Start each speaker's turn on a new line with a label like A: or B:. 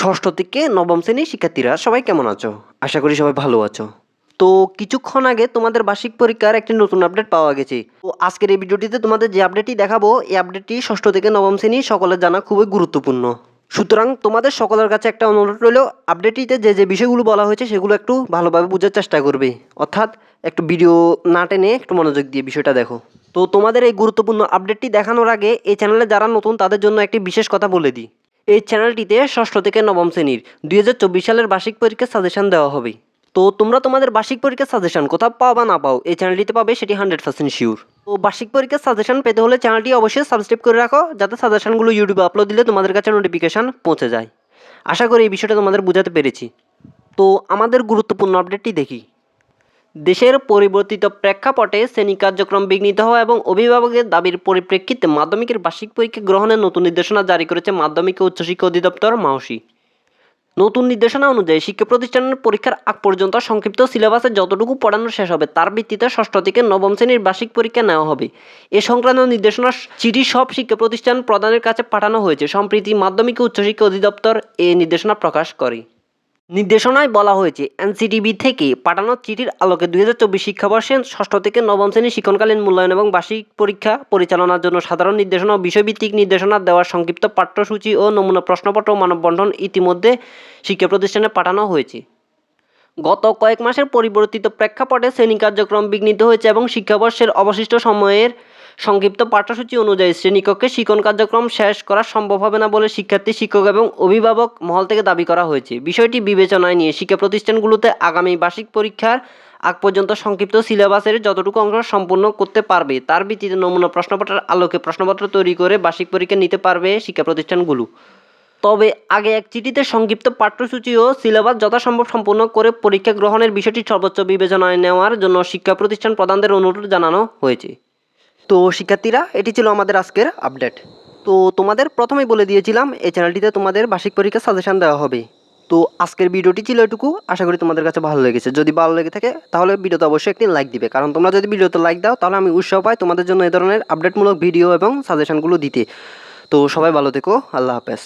A: ষষ্ঠ থেকে নবম শ্রেণির শিক্ষার্থীরা, সবাই কেমন আছো? আশা করি সবাই ভালো আছো। তো কিছুক্ষণ আগে তোমাদের বার্ষিক পরীক্ষার একটি নতুন আপডেট পাওয়া গেছে। তো আজকের এই ভিডিওটিতে তোমাদের যে আপডেটটি দেখাবো, এই আপডেটটি ষষ্ঠ থেকে নবম শ্রেণি সকলের জানা খুবই গুরুত্বপূর্ণ। সুতরাং তোমাদের সকলের কাছে একটা অনুরোধ রইল, আপডেটটিতে যে যে বিষয়গুলো বলা হয়েছে সেগুলো একটু ভালোভাবে বোঝার চেষ্টা করবে। অর্থাৎ একটু ভিডিও না টেনে একটু মনোযোগ দিয়ে বিষয়টা দেখো। তো তোমাদের এই গুরুত্বপূর্ণ আপডেটটি দেখানোর আগে এই চ্যানেলে যারা নতুন, তাদের জন্য একটি বিশেষ কথা বলে দিই। এই চ্যানেলটিতে ষষ্ঠ থেকে নবম শ্রেণির দুই হাজার চব্বিশ সালের বার্ষিক পরীক্ষার সাজেশন দেওয়া হবে। তো তোমরা তোমাদের বার্ষিক পরীক্ষার সাজেশন কোথাও পাও বা না পাও, এই চ্যানেলটিতে পাবে সেটি হান্ড্রেড পার্সেন্ট শিওর তো বার্ষিক পরীক্ষার সাজেশন পেতে হলে চ্যানেলটি অবশ্যই সাবস্ক্রাইব করে রাখো, যাতে সাজেশনগুলো ইউটিউবে আপলোড দিলে তোমাদের কাছে নোটিফিকেশান পৌঁছে যায়। আশা করি এই বিষয়টা তোমাদের বোঝাতে পেরেছি। তো আমাদের গুরুত্বপূর্ণ আপডেটটি দেখি। দেশের পরিবর্তিত প্রেক্ষাপটে শ্রেণি কার্যক্রম বিঘ্নিত হওয়া এবং অভিভাবকের দাবির পরিপ্রেক্ষিতে মাধ্যমিকের বার্ষিক পরীক্ষা গ্রহণের নতুন নির্দেশনা জারি করেছে মাধ্যমিক ও উচ্চশিক্ষা অধিদপ্তর মাওসি নতুন নির্দেশনা অনুযায়ী শিক্ষা প্রতিষ্ঠানের পরীক্ষার আগ পর্যন্ত সংক্ষিপ্ত সিলেবাসে যতটুকু পড়ানো শেষ হবে, তার ভিত্তিতে ষষ্ঠ থেকে নবম শ্রেণির বার্ষিক পরীক্ষা নেওয়া হবে। এ সংক্রান্ত নির্দেশনা চিঠি সব শিক্ষা প্রতিষ্ঠান প্রদানের কাছে পাঠানো হয়েছে। সম্প্রতি মাধ্যমিক ও উচ্চশিক্ষা অধিদপ্তর এ নির্দেশনা প্রকাশ করে। নির্দেশনায় বলা হয়েছে, এনসিটিবি থেকে পাঠানো চিঠির আলোকে দুই হাজার চব্বিশ শিক্ষাবর্ষে ষষ্ঠ থেকে নবম শ্রেণি শিক্ষণকালীন মূল্যায়ন এবং বার্ষিক পরীক্ষা পরিচালনার জন্য সাধারণ নির্দেশনা ও বিষয়ভিত্তিক নির্দেশনা দেওয়ার সংক্ষিপ্ত পাঠ্যসূচি ও নমুনা প্রশ্নপত্র মানববন্ধন ইতিমধ্যে শিক্ষা প্রতিষ্ঠানে পাঠানো হয়েছে। গত কয়েক মাসের পরিবর্তিত প্রেক্ষাপটে শ্রেণি কার্যক্রম বিঘ্নিত হয়েছে এবং শিক্ষাবর্ষের অবশিষ্ট সময়ের সংক্ষিপ্ত পাঠ্যসূচি অনুযায়ী শ্রেণীকক্ষে শিক্ষণ কার্যক্রম শেষ করা সম্ভব হবে না বলে শিক্ষার্থী, শিক্ষক এবং অভিভাবক মহল থেকে দাবি করা হয়েছে। বিষয়টি বিবেচনায় নিয়ে শিক্ষা প্রতিষ্ঠানগুলোতে আগামী বার্ষিক পরীক্ষার আগ পর্যন্ত সংক্ষিপ্ত সিলেবাসের যতটুকু অংশ সম্পূর্ণ করতে পারবে, তার ভিত্তিতে নমুনা প্রশ্নপত্রের আলোকে প্রশ্নপত্র তৈরি করে বার্ষিক পরীক্ষা নিতে পারবে শিক্ষা প্রতিষ্ঠানগুলো তবে আগে এক চিঠিতে সংক্ষিপ্ত পাঠ্যসূচি ও সিলেবাস যথাসম্ভব সম্পূর্ণ করে পরীক্ষা গ্রহণের বিষয়টি সর্বোচ্চ বিবেচনায় নেওয়ার জন্য শিক্ষা প্রতিষ্ঠান প্রধানদের অনুরোধ জানানো হয়েছে। তো শিক্ষার্থীরা, এটি ছিল আমাদের আজকের আপডেট তো তোমাদের প্রথমেই বলে দিয়েছিলাম, এই চ্যানেলটিতে তোমাদের বার্ষিক পরীক্ষা সাজেশান দেওয়া হবে। তো আজকের ভিডিওটি ছিল এটুকু, আশা করি তোমাদের কাছে ভালো লেগেছে। যদি ভালো লেগে থাকে, তাহলে ভিডিওতে অবশ্যই একটি লাইক দিবে। কারণ তোমরা যদি ভিডিওতে লাইক দাও, তাহলে আমি উৎসাহ পাই তোমাদের জন্য এই ধরনের আপডেটমূলক ভিডিও এবং সাজেশানগুলো দিতে। তো সবাই ভালো থেকো, আল্লাহ হাফেজ।